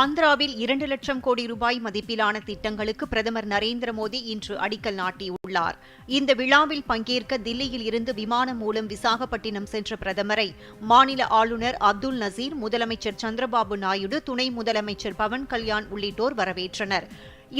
ஆந்திராவில் இரண்டு லட்சம் கோடி ரூபாய் மதிப்பிலான திட்டங்களுக்கு பிரதமர் நரேந்திர மோடி இன்று அடிக்கல் நாட்டியுள்ளார். இந்த விழாவில் பங்கேற்க தில்லியில் இருந்து விமானம் மூலம் விசாகப்பட்டினம் சென்ற பிரதமரை மாநில ஆளுநர் அப்துல் நசீர் முதலமைச்சர் சந்திரபாபு நாயுடு துணை முதலமைச்சர் பவன் கல்யாண் உள்ளிட்டோர் வரவேற்றனர்.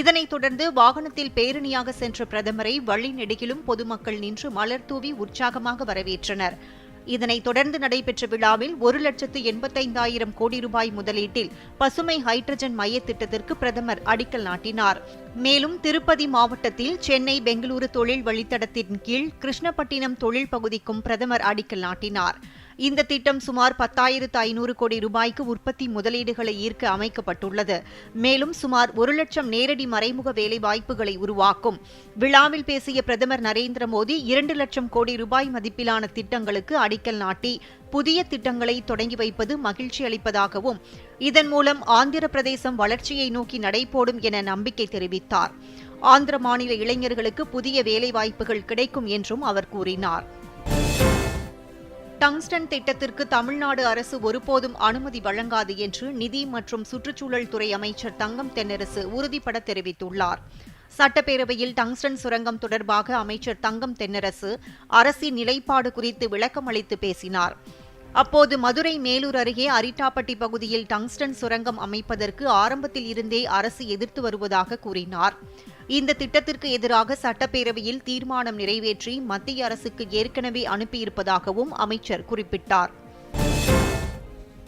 இதனைத் தொடர்ந்து வாகனத்தில் பேரணியாக சென்ற பிரதமரை வழிநெடுகிலும் பொதுமக்கள் நின்று மலர் தூவி உற்சாகமாக வரவேற்றனர். இதனைத் தொடர்ந்து நடைபெற்ற விழாவில் ஒரு லட்சத்து எண்பத்தைந்தாயிரம் கோடி ரூபாய் முதலீட்டில் பசுமை ஹைட்ரஜன் மைய திட்டத்திற்கு பிரதமர் அடிக்கல் நாட்டினார். மேலும் திருப்பதி மாவட்டத்தில் சென்னை பெங்களூரு தொழில் வழித்தடத்தின் கீழ் கிருஷ்ணப்பட்டினம் தொழில் பகுதிக்கும் பிரதமர் அடிக்கல் நாட்டினார். இந்த திட்டம் சுமார் பத்தாயிரத்து ஐநூறு கோடி ரூபாய்க்கு உற்பத்தி முதலீடுகளை ஈர்க்க அமைக்கப்பட்டுள்ளது. மேலும் சுமார் ஒரு லட்சம் நேரடி மறைமுக வேலைவாய்ப்புகளை உருவாக்கும். விழாவில் பேசிய பிரதமர் நரேந்திர மோடி இரண்டு லட்சம் கோடி ரூபாய் மதிப்பிலான திட்டங்களுக்கு அடிக்கல் நாட்டி புதிய திட்டங்களை தொடங்கி வைப்பது மகிழ்ச்சி அளிப்பதாகவும் இதன் மூலம் ஆந்திர பிரதேசம் வளர்ச்சியை நோக்கி நடைபோடும் என நம்பிக்கை தெரிவித்தார். ஆந்திர மாநில இளைஞர்களுக்கு புதிய வேலைவாய்ப்புகள் கிடைக்கும் என்றும் அவர் கூறினார். டங்ஸ்டன் திட்டத்திற்கு தமிழ்நாடு அரசு ஒருபோதும் அனுமதி வழங்காது என்று நிதி மற்றும் சுற்றுச்சூழல் துறை அமைச்சர் தங்கம் தென்னரசு உறுதிபட தெரிவித்துள்ளார். சட்டப்பேரவையில் டங்ஸ்டன் சுரங்கம் தொடர்பாக அமைச்சர் தங்கம் தென்னரசு அரசின் நிலைப்பாடு குறித்து விளக்கம் அளித்து பேசினார். அப்போது மதுரை மேலூர் அருகே அரிட்டாப்பட்டி பகுதியில் டங்ஸ்டன் சுரங்கம் அமைப்பதற்கு ஆரம்பத்தில் இருந்தே அரசு எதிர்த்து வருவதாக கூறினார். இந்த திட்டத்திற்கு எதிராக சட்டப்பேரவையில் தீர்மானம் நிறைவேற்றி மத்திய அரசுக்கு ஏற்கனவே அனுப்பியிருப்பதாகவும் அமைச்சர் குறிப்பிட்டார்.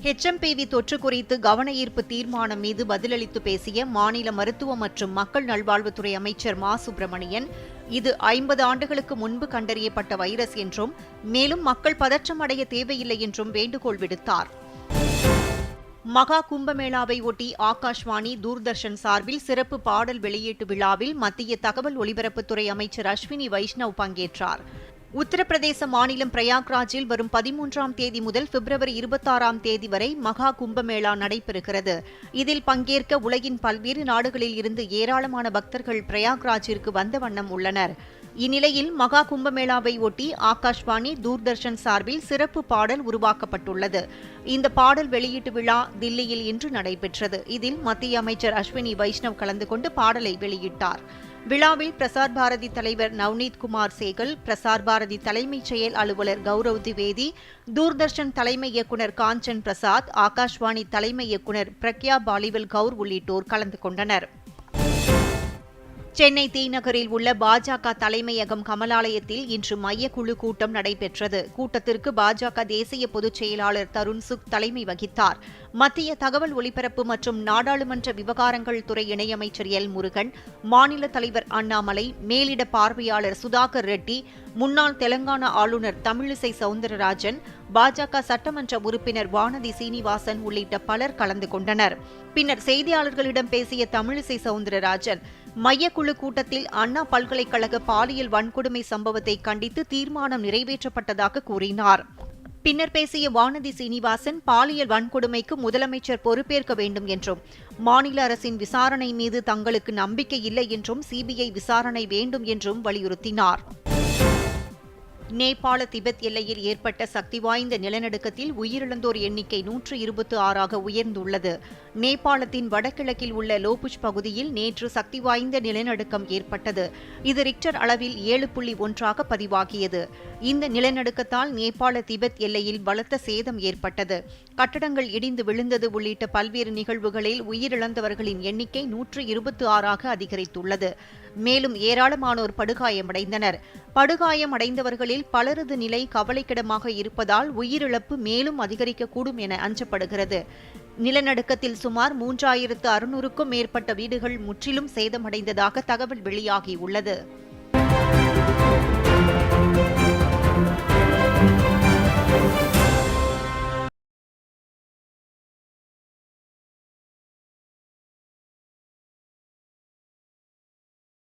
ஹெச்எம்பிவி தொற்று குறித்து கவன ஈர்ப்பு தீர்மானம் மீது பதிலளித்து பேசிய மாநில மருத்துவ மற்றும் மக்கள் நல்வாழ்வுத்துறை அமைச்சர் மா. சுப்பிரமணியன் இது ஐம்பது ஆண்டுகளுக்கு முன்பு கண்டறியப்பட்ட வைரஸ் என்றும் மேலும் மக்கள் பதற்றம் அடைய தேவையில்லை என்றும் வேண்டுகோள் விடுத்தார். மகா கும்பமேளாவை ஒட்டி ஆகாஷ்வாணி தூர்தர்ஷன் சார்பில் சிறப்பு பாடல் வெளியீட்டு விழாவில் மத்திய தகவல் ஒலிபரப்புத்துறை அமைச்சர் அஸ்வினி வைஷ்ணவ் பங்கேற்றார். உத்தரப்பிரதேச மாநிலம் பிரயாக்ராஜில் வரும் பதிமூன்றாம் தேதி முதல் பிப்ரவரி இருபத்தாறாம் தேதி வரை மகா கும்பமேளா நடைபெறுகிறது. இதில் பங்கேற்க உலகின் பல்வேறு நாடுகளில் இருந்து ஏராளமான பக்தர்கள் பிரயாக்ராஜிற்கு வந்த வண்ணம் உள்ளனர். இந்நிலையில் மகா கும்பமேளாவை ஒட்டி ஆகாஷ்வாணி தூர்தர்ஷன் சார்பில் சிறப்பு பாடல் உருவாக்கப்பட்டுள்ளது. இந்த பாடல் வெளியீட்டு விழா தில்லியில் இன்று நடைபெற்றது. இதில் மத்திய அமைச்சர் அஸ்வினி வைஷ்ணவ் கலந்து கொண்டு பாடலை வெளியிட்டார். விழாவில் பிரசார் பாரதி தலைவர் நவ்னீத் குமார் சேகல் பிரசார் பாரதி தலைமைச் செயல் அலுவலர் கௌரவ் திவேதி தூர்தர்ஷன் தலைமை இயக்குநர் காஞ்சன் பிரசாத் ஆகாஷ்வாணி தலைமை இயக்குநர் பிரக்யா பாலிவல் கவுர் உள்ளிட்டோர் கலந்து கொண்டனர். சென்னை தீநகரில் உள்ள பாஜக தலைமையகம் கமலாலயத்தில் இன்று மையக்குழு கூட்டம் நடைபெற்றது. கூட்டத்திற்கு பாஜக தேசிய பொதுச் செயலாளர் தருண் சுக் தலைமை வகித்தார். மத்திய தகவல் ஒலிபரப்பு மற்றும் நாடாளுமன்ற விவகாரங்கள் துறை இணையமைச்சர் எல் முருகன் மாநில தலைவர் அண்ணாமலை மேலிட பார்வையாளர் சுதாகர் ரெட்டி முன்னாள் தெலங்கானா ஆளுநர் தமிழிசை சவுந்தரராஜன் பாஜக சட்டமன்ற உறுப்பினர் வானதி சீனிவாசன் உள்ளிட்ட பலர் கலந்து கொண்டனர். பின்னர் செய்தியாளர்களிடம் பேசிய தமிழிசை சவுந்தரராஜன் மையக்குழு கூட்டத்தில் அண்ணா பல்கலைக்கழக பாலியல் வன்கொடுமை சம்பவத்தை கண்டித்து தீர்மானம் நிறைவேற்றப்பட்டதாக கூறினார். பின்னர் பேசிய வானதி சீனிவாசன் பாலியல் வன்கொடுமைக்கு முதலமைச்சர் பொறுப்பேற்க வேண்டும் என்றும் மாநில அரசின் விசாரணை மீது தங்களுக்கு நம்பிக்கை இல்லை என்றும் சிபிஐ விசாரணை வேண்டும் என்றும் வலியுறுத்தினார். நேபாள திபெத் எல்லையில் ஏற்பட்ட சக்தி வாய்ந்த நிலநடுக்கத்தில் உயிரிழந்தோர் எண்ணிக்கை நூற்று இருபத்து ஆறாக உயர்ந்துள்ளது. நேபாளத்தின் வடகிழக்கில் உள்ள லோபுஷ் பகுதியில் நேற்று சக்தி வாய்ந்த நிலநடுக்கம் ஏற்பட்டது. இது ரிக்டர் அளவில் ஏழு புள்ளி ஒன்றாக பதிவாகியது. இந்த நிலநடுக்கத்தால் நேபாள திபெத் எல்லையில் பலத்த சேதம் ஏற்பட்டது. கட்டடங்கள் இடிந்து விழுந்தது உள்ளிட்ட பல்வேறு நிகழ்வுகளில் உயிரிழந்தவர்களின் எண்ணிக்கை நூற்று இருபத்தி ஆறாக அதிகரித்துள்ளது. மேலும் ஏராளமானோர் படுகாயமடைந்தனர். படுகாயமடைந்தவர்களில் பலரது நிலை கவலைக்கிடமாக இருப்பதால் உயிரிழப்பு மேலும் அதிகரிக்கக்கூடும் என அஞ்சப்படுகிறது. நிலநடுக்கத்தில் சுமார் மூன்றாயிரத்து அறுநூறுக்கும் மேற்பட்ட வீடுகள் முற்றிலும் சேதமடைந்ததாக தகவல் வெளியாகியுள்ளது.